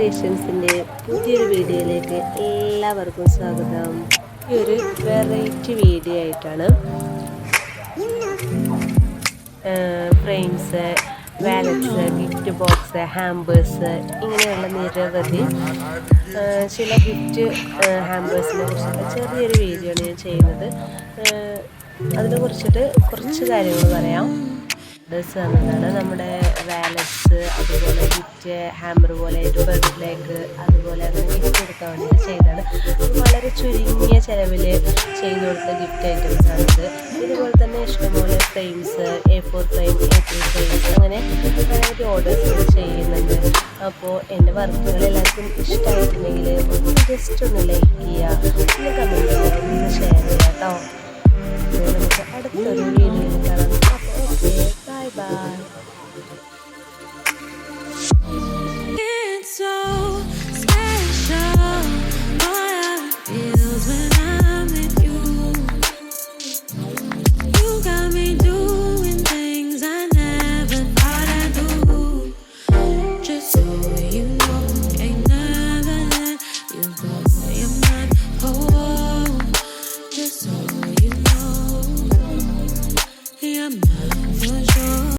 ക്രിയേഷൻസിന്റെ പുതിയൊരു വീഡിയോയിലേക്ക് എല്ലാവർക്കും സ്വാഗതം. ഈ ഒരു വെറൈറ്റി വീഡിയോ ആയിട്ടാണ് frames wallets gift box hampers ഇങ്ങനെയുള്ള നിരവധി ചില ഗിഫ്റ്റ് ഹാമ്പേഴ്സിനെ കുറിച്ചുള്ള ചെറിയൊരു വീഡിയോ ആണ് ഞാൻ ചെയ്യുന്നത്. അതിനെ കുറിച്ചിട്ട് കുറച്ച് കാര്യങ്ങൾ പറയാം. ഡ്രസ്സ് എന്നതാണ് നമ്മുടെ ഗിഫ്റ്റ് ഹാമർ പോലെ ബർത്ത്ഡേക്ക് അതുപോലെ അങ്ങനെ ഗിഫ്റ്റ് കൊടുക്കാൻ വേണ്ടിയിട്ട് ചെയ്തതാണ് വളരെ ചുരുങ്ങിയ ചിലവിൽ ചെയ്തു കൊടുത്ത ഗിഫ്റ്റ് ഐറ്റംസ് ആണിത് ഇതുപോലെ തന്നെ ഇഷ്ടംപോലെ frames A four frame A three frames അങ്ങനെ നിരവധി ഓർഡേഴ്സ് ചെയ്യുന്നുണ്ട്. അപ്പോൾ എന്റെ വർക്കുകൾ എല്ലാവർക്കും ഇഷ്ടമായിട്ടുണ്ടെങ്കിൽ ഒന്ന് ജസ്റ്റ് ഒന്ന് ലൈക്ക് ചെയ്യുക ഒന്ന് കമന്റ് ചെയ്യുക ഒന്ന് ഷെയർ ചെയ്യുക കേട്ടോ. നമുക്ക് അടുത്തൊരു വീഡിയോയിൽ കാണാം. അപ്പോൾ ഓക്കെ ബൈ ബൈ